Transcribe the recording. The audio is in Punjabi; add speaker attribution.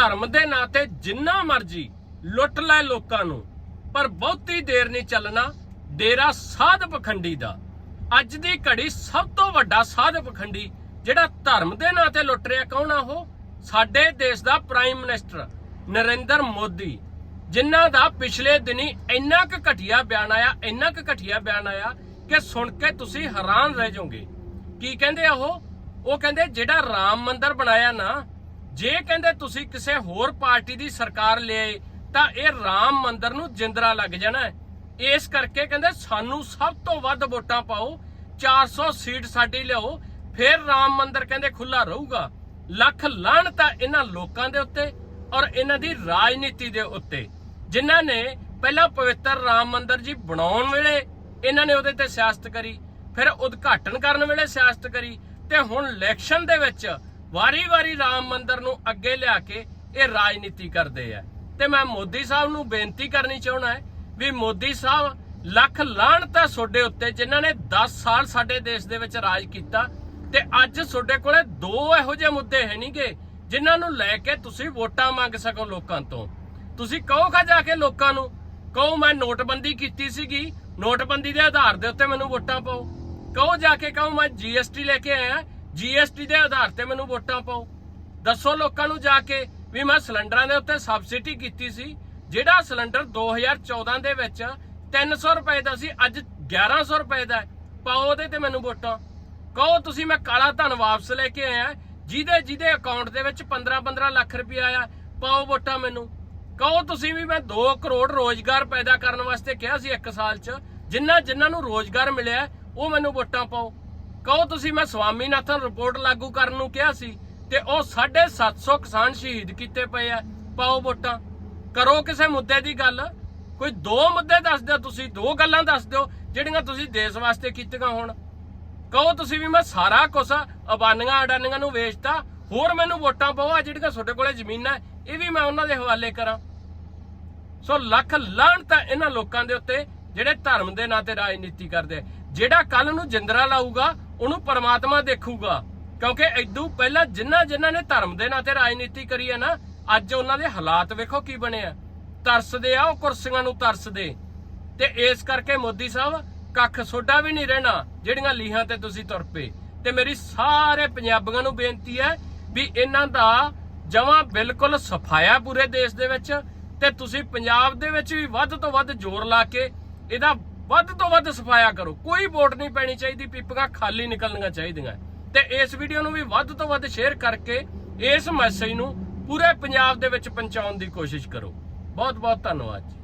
Speaker 1: ਧਰਮ ਦੇ ਨਾਂ ਤੇ ਜਿੰਨਾ ਮਰਜ਼ੀ ਲੁੱਟ ਲੈ ਲੋਕਾਂ ਨੂੰ, ਪਰ ਬਹੁਤੀ ਦੇਰ ਨਹੀਂ ਚੱਲਣਾ ਡੇਰਾ ਸਾਧ ਪਖੰਡੀ ਦਾ। ਅੱਜ ਦੀ ਘੜੀ ਸਭ ਤੋਂ ਵੱਡਾ ਸਾਧ ਪਖੰਡੀ ਜਿਹੜਾ ਧਰਮ ਦੇ ਨਾਂ ਤੇ ਲੁੱਟ ਰਿਹਾ ਕੌਣ ਆ ਉਹ? ਸਾਡੇ ਦੇਸ਼ ਦਾ ਪ੍ਰਾਈਮ ਮਿਨਿਸਟਰ ਨਰਿੰਦਰ ਮੋਦੀ, ਜਿਨ੍ਹਾਂ ਦਾ ਪਿਛਲੇ ਦਿਨੀ ਇੰਨਾ ਕੁ ਘਟੀਆ ਬਿਆਨ ਆਇਆ, ਇੰਨਾ ਕੁ ਘਟੀਆ ਬਿਆਨ ਆਇਆ ਕਿ ਸੁਣ ਕੇ ਤੁਸੀਂ ਹੈਰਾਨ ਰਹਿ ਜਾਓਗੇ। ਕੀ ਕਹਿੰਦੇ ਆ ਉਹ? ਉਹ ਕਹਿੰਦੇ ਜਿਹੜਾ ਰਾਮ ਮੰਦਿਰ ਬਣਾਇਆ ਨਾ ਜੇ ਕਹਿੰਦੇ ਤੁਸੀਂ ਕਿਸੇ ਹੋਰ ਪਾਰਟੀ ਦੀ ਸਰਕਾਰ ਲਿਆਏ, ਤਾਂ ਇਹ ਰਾਮ ਮੰਦਿਰ ਨੂੰ ਜਿੰਦਰਾ ਲੱਗ ਜਾਣਾ ਇਸ ਕਰਕੇ ਕਹਿੰਦੇ ਸਾਨੂੰ ਸਭ ਤੋਂ ਵੱਧ ਵੋਟਾਂ ਪਾਓ 400 ਸੀਟ ਸਾਡੀ ਲਿਆਓ, ਫਿਰ ਰਾਮ ਮੰਦਿਰ ਕਹਿੰਦੇ ਖੁੱਲਾ ਰਹੂਗਾ। ਲੱਖ ਲਾਹਣ ਤਾਂ ਇਹਨਾਂ ਲੋਕਾਂ ਦੇ ਉੱਤੇ ਔਰ ਇਹਨਾਂ ਦੀ ਰਾਜਨੀਤੀ ਦੇ ਉੱਤੇ। ਜਿਨ੍ਹਾਂ ਨੇ ਪਹਿਲਾਂ ਪਵਿੱਤਰ ਰਾਮ ਮੰਦਿਰ ਜੀ ਬਣਾਉਣ ਵੇਲੇ ਇਹਨਾਂ ਨੇ ਉਹਦੇ ਤੇ ਸਿਆਸਤ ਕਰੀ, ਫਿਰ ਉਦਘਾਟਨ ਕਰਨ ਵੇਲੇ ਸਿਆਸਤ ਕਰੀ, ਤੇ ਹੁਣ ਇਲੈਕਸ਼ਨ ਦੇ ਵਿੱਚ ਵਾਰੀ-ਵਾਰੀ ਰਾਮ ਮੰਦਿਰ ਨੂੰ ਅੱਗੇ ਲਿਆ ਕੇ ਇਹ ਰਾਜਨੀਤੀ ਕਰਦੇ ਆ। ਤੇ ਮੈਂ ਮੋਦੀ ਸਾਹਿਬ ਨੂੰ ਬੇਨਤੀ ਕਰਨੀ ਚਾਹਣਾ ਹੈ ਵੀ ਮੋਦੀ ਸਾਹਿਬ ਲੱਖ ਲਾਹਣ ਤੁਹਾਡੇ ਉੱਤੇ, ਜਿਨ੍ਹਾਂ ਨੇ 10 ਸਾਲ ਸਾਡੇ ਦੇਸ਼ ਦੇ ਵਿੱਚ ਰਾਜ ਕੀਤਾ ਤੇ ਅੱਜ ਤੁਹਾਡੇ ਕੋਲੇ ਦੋ ਇਹੋ ਜਿਹੇ ਮੁੱਦੇ ਹੈ ਨਹੀਂਗੇ ਜਿਨ੍ਹਾਂ ਨੂੰ ਲੈ ਕੇ ਤੁਸੀਂ ਵੋਟਾਂ ਮੰਗ ਸਕੋ ਲੋਕਾਂ ਤੋਂ। ਤੁਸੀਂ ਕਹੋ ਖਾ ਜਾ ਕੇ ਲੋਕਾਂ ਨੂੰ, ਕਹੋ ਮੈਂ ਨੋਟਬੰਦੀ ਕੀਤੀ ਸੀਗੀ, ਨੋਟਬੰਦੀ ਦੇ ਆਧਾਰ ਦੇ ਉੱਤੇ ਮੈਨੂੰ ਵੋਟਾਂ ਪਾਓ। ਕਹੋ ਜਾ ਕੇ, ਕਹੋ ਮੈਂ ਜੀਐਸਟੀ ਲੈ ਕੇ ਆਇਆ ਜੀਐਸਟੀ ਦੇ ਆਧਾਰ ਤੇ ਮੈਨੂੰ ਵੋਟਾਂ ਪਾਓ। ਦੱਸੋ ਲੋਕਾਂ ਨੂੰ ਜਾ ਕੇ ਵੀ ਮੈਂ ਸਿਲੰਡਰਾਂ ਦੇ ਉੱਤੇ ਸਬਸਿਡੀ ਕੀਤੀ ਸੀ, ਜਿਹੜਾ ਸਿਲੰਡਰ 2014 ਦੇ ਵਿੱਚ 300 ਰੁਪਏ ਦਾ ਸੀ, ਅੱਜ 1100 ਰੁਪਏ ਦਾ ਹੈ। ਪਾਓ ਉਹਦੇ ਤੇ ਮੈਨੂੰ ਵੋਟਾਂ। ਕਹੋ ਤੁਸੀਂ ਮੈਂ ਕਾਲਾ ਧਨ ਵਾਪਸ ਲੈ ਕੇ ਆਇਆ, ਜਿਹਦੇ ਜਿਹਦੇ ਅਕਾਊਂਟ ਦੇ ਵਿੱਚ 15-15 ਲੱਖ ਰੁਪਏ ਆਇਆ, ਪਾਓ ਵੋਟਾਂ ਮੈਨੂੰ। ਕਹੋ ਤੁਸੀਂ ਵੀ ਮੈਂ 2 ਕਰੋੜ ਰੋਜ਼ਗਾਰ ਪੈਦਾ ਕਰਨ ਵਾਸਤੇ ਕਿਹਾ ਸੀ 1 ਸਾਲ 'ਚ ਜਿਨ੍ਹਾਂ ਜਿਨ੍ਹਾਂ ਨੂੰ ਰੋਜ਼ਗਾਰ ਮਿਲਿਆ, ਉਹ ਮੈਨੂੰ ਵੋਟਾਂ ਪਾਓ। ਕਹੋ ਤੁਸੀਂ, ਮੈਂ ਸਵਾਮੀਨਾਥਨ ਰਿਪੋਰਟ ਲਾਗੂ ਕਰਨ ਨੂੰ ਕਿਹਾ ਸੀ ਤੇ ਉਹ 750 ਕਿਸਾਨ ਸ਼ਹੀਦ ਕੀਤੇ ਪਏ ਆ। ਪਾਓ ਵੋਟਾਂ। ਕਰੋ ਕਿਸੇ ਮੁੱਦੇ ਦੀ ਗੱਲ। ਕੋਈ ਦੋ ਮੁੱਦੇ ਦੱਸ ਦਿਓ ਤੁਸੀਂ, ਦੋ ਗੱਲਾਂ ਦੱਸ ਦਿਓ ਜਿਹੜੀਆਂ ਤੁਸੀਂ ਦੇਸ਼ ਵਾਸਤੇ ਕੀਤੀਆਂ ਹੋਣ। ਕਹੋ ਤੁਸੀਂ ਵੀ ਮੈਂ ਸਾਰਾ ਕੁਝ ਅਬਾਨੀਆਂ ਅਡਾਨੀਆਂ ਨੂੰ ਵੇਚਤਾ, ਹੋਰ ਮੈਨੂੰ ਵੋਟਾਂ ਪਾਓ ਆ ਜਿਹੜੀਆਂ ਤੁਹਾਡੇ ਕੋਲੇ ਜ਼ਮੀਨਾਂ, ਇਹ ਵੀ ਮੈਂ ਉਹਨਾਂ ਦੇ ਹਵਾਲੇ ਕਰਾਂ। ਸੋ ਲੱਖ ਲਾਹਣ ਤਾਂ ਇਹਨਾਂ ਲੋਕਾਂ ਦੇ ਉੱਤੇ ਜਿਹੜੇ ਧਰਮ ਦੇ ਨਾਂ ਤੇ ਰਾਜਨੀਤੀ ਕਰਦੇ ਜਿਹੜਾ ਕੱਲ ਨੂੰ ਜਿੰਦਰਾ ਲਾਊਗਾ ਉਹਨੂੰ ਪਰਮਾਤਮਾ ਦੇਖੂਗਾ। ਕਿਉਂਕਿ ਐਦੂ ਪਹਿਲਾਂ ਜਿਨ੍ਹਾਂ ਜਿਨ੍ਹਾਂ ਨੇ ਧਰਮ ਦੇ ਨਾਂ ਤੇ ਰਾਜਨੀਤੀ ਕਰੀ ਹੈ ਨਾ, ਅੱਜ ਉਹਨਾਂ ਦੇ ਹਾਲਾਤ ਵੇਖੋ ਕੀ ਬਣੇ ਆ। ਤਰਸਦੇ ਆ, ਉਹ ਕੁਰਸੀਆਂ ਨੂੰ ਤਰਸਦੇ। ਤੇ ਇਸ ਕਰਕੇ ਮੋਦੀ ਸਾਹਿਬ ਕੱਖ ਸੋਡਾ ਵੀ ਨਹੀਂ ਰਹਿਣਾ, ਜਿਹੜੀਆਂ ਲੀਹਾਂ ਤੇ ਤੁਸੀਂ ਤੁਰ ਪਏ। ਤੇ ਮੇਰੀ ਸਾਰੇ ਪੰਜਾਬੀਆਂ ਨੂੰ ਬੇਨਤੀ ਹੈ ਵੀ ਇਹਨਾਂ ਦਾ ਜਮਾ ਬਿਲਕੁਲ ਸਫਾਇਆ ਪੂਰੇ ਦੇਸ਼ ਦੇ ਵਿੱਚ, ਤੇ ਤੁਸੀਂ ਪੰਜਾਬ ਦੇ ਵਿੱਚ ਵੀ ਵੱਧ ਤੋਂ ਵੱਧ ਜ਼ੋਰ ਲਾ ਕੇ ਇਹਦਾ ਵੱਧ ਤੋਂ ਵੱਧ ਸਫਾਇਆ ਕਰੋ। ਕੋਈ ਵੋਟ ਨਹੀਂ ਪੈਣੀ ਚਾਹੀਦੀ, ਪੀਪੀਆਂ ਖਾਲੀ ਨਿਕਲਣੀਆਂ ਚਾਹੀਦੀਆਂ। ਤੇ ਇਸ ਵੀਡੀਓ ਨੂੰ ਵੀ ਵੱਧ ਤੋਂ ਵੱਧ ਸ਼ੇਅਰ ਕਰਕੇ ਇਸ ਮੈਸੇਜ ਨੂੰ ਪੂਰੇ ਪੰਜਾਬ ਦੇ ਵਿੱਚ ਪਹੁੰਚਾਉਣ ਦੀ ਕੋਸ਼ਿਸ਼ ਕਰੋ। ਬਹੁਤ ਬਹੁਤ ਧੰਨਵਾਦ ਜੀ।